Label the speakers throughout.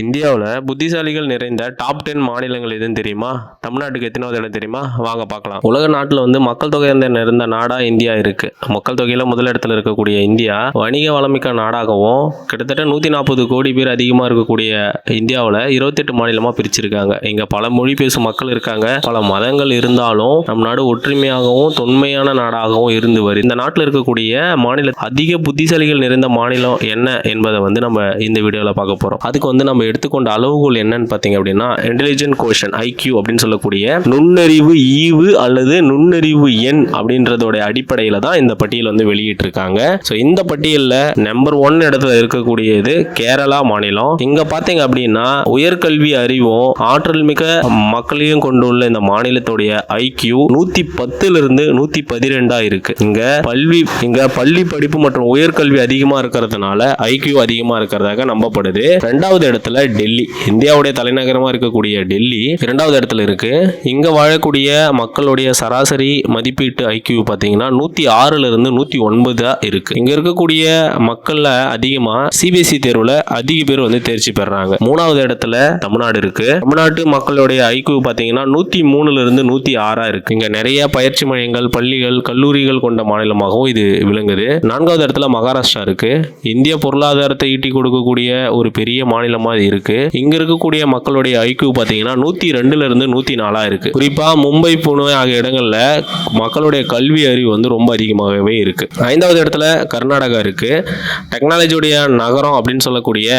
Speaker 1: இந்தியாவில் புத்திசாலிகள் நிறைந்த டாப் டென் மாநிலங்கள் எதுன்னு தெரியுமா? தமிழ்நாட்டுக்கு எத்தனாவது இடம் தெரியுமா? வாங்க பார்க்கலாம். உலக நாட்டில் வந்து மக்கள் தொகை இருந்த நிறைந்த நாடா இந்தியா இருக்கு. மக்கள் தொகையில் முதலிடத்தில் இருக்கக்கூடிய இந்தியா வணிக வளமிக்க நாடாகவும் கிட்டத்தட்ட நூற்றி நாற்பது கோடி பேர் அதிகமாக இருக்கக்கூடிய இந்தியாவில் இருபத்தெட்டு மாநிலமாக பிரிச்சிருக்காங்க. இங்கே பல மொழி பேசும் மக்கள் இருக்காங்க. பல மதங்கள் இருந்தாலும் நம் நாடு ஒற்றுமையாகவும் தொன்மையான நாடாகவும் இருந்து வருது இந்த நாட்டில் இருக்கக்கூடிய மாநில அதிக புத்திசாலிகள் நிறைந்த மாநிலம் என்ன என்பதை வந்து நம்ம இந்த வீடியோவில் பார்க்க போகிறோம் அதுக்கு வந்து நம்ம எடுத்துக்கொண்ட அளவுகோல் என்னன்னு பார்த்தீங்க அப்படின்னா இன்டெலிஜென்ட் கோஷன் ஐக்யூ அப்படின்னு சொல்லக்கூடிய நுண்ணறிவு ஈவு அல்லது நுண்ணறிவு எண் அப்படின்றதோட அடிப்படையில் தான் இந்த பட்டியல் வந்து வெளியிட்டிருக்காங்க. ஸோ இந்த பட்டியலில் நம்பர் ஒன் இடத்துல இருக்கக்கூடியது கேரளா மாநிலம். இங்கே பார்த்தீங்க அப்படின்னா உயர்கல்வி அறிவும் ஆற்றல் மிக்க மக்களையும் கொண்டுள்ள இந்த மாநிலத்துடைய ஐக்யூ நூற்றி பத்துலேருந்து நூற்றி பதிரெண்டாக இருக்கு. இங்கே பல்வி இங்கே பள்ளி படிப்பு மற்றும் உயர்கல்வி அதிகமாக இருக்கிறதுனால ஐக்யூ அதிகமாக இருக்கிறதாக நம்பப்படுது. ரெண்டாவது இடத்துல டெல்லி. இந்தியாவுடைய தலைநகரமாக இருக்கக்கூடிய டெல்லி இரண்டாவது இடத்துல இருக்கு. இங்கே வாழக்கூடிய மக்களுடைய சராசரி மதிப்பீட்டு ஐக்யூ பார்த்தீங்கன்னா நூற்றி ஆறுலேருந்து நூற்றி ஒன்பதாக இருக்கு. இங்கே இருக்கக்கூடிய மக்களில் அதிகமாக சிபிஎஸ்சி தேர்வில் அதிக பேர் வந்து தேர்ச்சி பெறாங்க. மூணாவது இடத்துல தமிழ்நாடு இருக்கு. தமிழ்நாட்டு மக்களுடைய ஐக்யூ பார்த்தீங்கன்னா நூற்றி மூணுலேருந்து நூற்றி ஆறா இருக்கு. இங்கே நிறைய பயிற்சி மையங்கள் பள்ளிகள் கல்லூரிகள் கொண்ட மாநிலமாகவும் இது விளங்குது. நான்காவது இடத்துல மகாராஷ்டிரா இருக்கு. இந்திய பொருளாதாரத்தை ஈட்டி கொடுக்கக்கூடிய ஒரு பெரிய மாநிலமா இது இருக்கு. இங்க இருக்கக்கூடிய மக்களுடைய ஐக்யூ பாத்தீங்கன்னா நூத்தி ரெண்டுல இருந்து நூத்தி நாலா இருக்கு. குறிப்பா மும்பை புனே ஆகிய இடங்கள்ல மக்களுடைய கல்வி அறிவு வந்து ரொம்ப அதிகமாகவே இருக்கு. ஐந்தாவது இடத்துல கர்நாடகா இருக்கு. டெக்னாலஜியுடைய நகரம் அப்படின்னு சொல்லக்கூடிய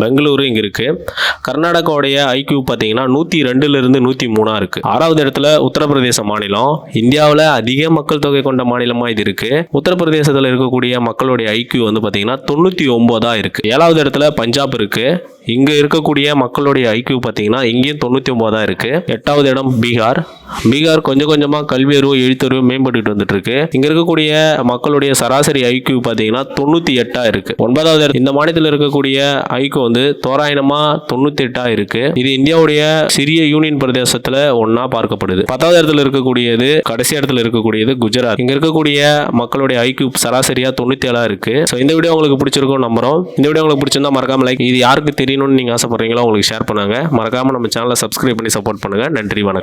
Speaker 1: பெங்களூரு இங்கே இருக்குது கர்நாடகாவுடைய ஐக்யூ பார்த்தீங்கன்னா நூற்றி ரெண்டுலேருந்து நூற்றி மூணாக இருக்குது ஆறாவது இடத்துல உத்தரப்பிரதேச மாநிலம். இந்தியாவில் அதிக மக்கள் தொகை கொண்ட மாநிலமாக இது இருக்குது உத்தரப்பிரதேசத்தில் இருக்கக்கூடிய மக்களுடைய ஐக்யூ வந்து பார்த்தீங்கன்னா தொண்ணூற்றி ஒம்போதாக இருக்குது ஏழாவது இடத்துல பஞ்சாப் இருக்குது இங்கே இருக்கக்கூடிய மக்களுடைய ஐக்யூ பார்த்தீங்கன்னா இங்கேயும் தொண்ணூற்றி ஒம்போதாக இருக்குது எட்டாவது இடம் பீகார். பீகார் கொஞ்சம் கொஞ்சமாக கல்வி அறிவு எழுத்தறிவு மேம்பட்டுட்டு வந்துட்டு இருக்கு இங்கே இருக்கக்கூடிய மக்களுடைய சராசரி ஐக்யூ பார்த்தீங்கன்னா தொண்ணூற்றி எட்டாக இருக்குது ஒன்பதாவது இடம் இந்த மாநிலத்தில் இருக்கக்கூடிய ஐக்கியூ வந்து தோராயமாக தொண்ணூற்றி எட்டாக இருக்குது இது இந்தியாவுடைய சிறிய யூனியன் பிரதேசத்தில் ஒன்றா பார்க்கப்படுது. பத்தாவது இடத்துல இருக்கக்கூடியது கடைசி இடத்துல இருக்கக்கூடியது குஜராத். இங்கே இருக்கக்கூடிய மக்களுடைய ஐக்யூ சராசரியாக தொண்ணூற்றி ஏழாக இருக்குது ஸோ இந்த வீடியோ உங்களுக்கு பிடிச்சிருக்கும் நம்புறோம். இந்த வீடியோ உங்களுக்கு பிடிச்சிருந்தா மறக்காமல் லைக் இது யாருக்கு தெரியும் தெரியணும்னு நீங்கள் ஆசைப்பட்றீங்களோ உங்களுக்கு ஷேர் பண்ணுங்க. மறக்காம நம்ம சேனலை சப்ஸ்கிரைப் பண்ணி சப்போர்ட் பண்ணுங்க. நன்றி வணக்கம்.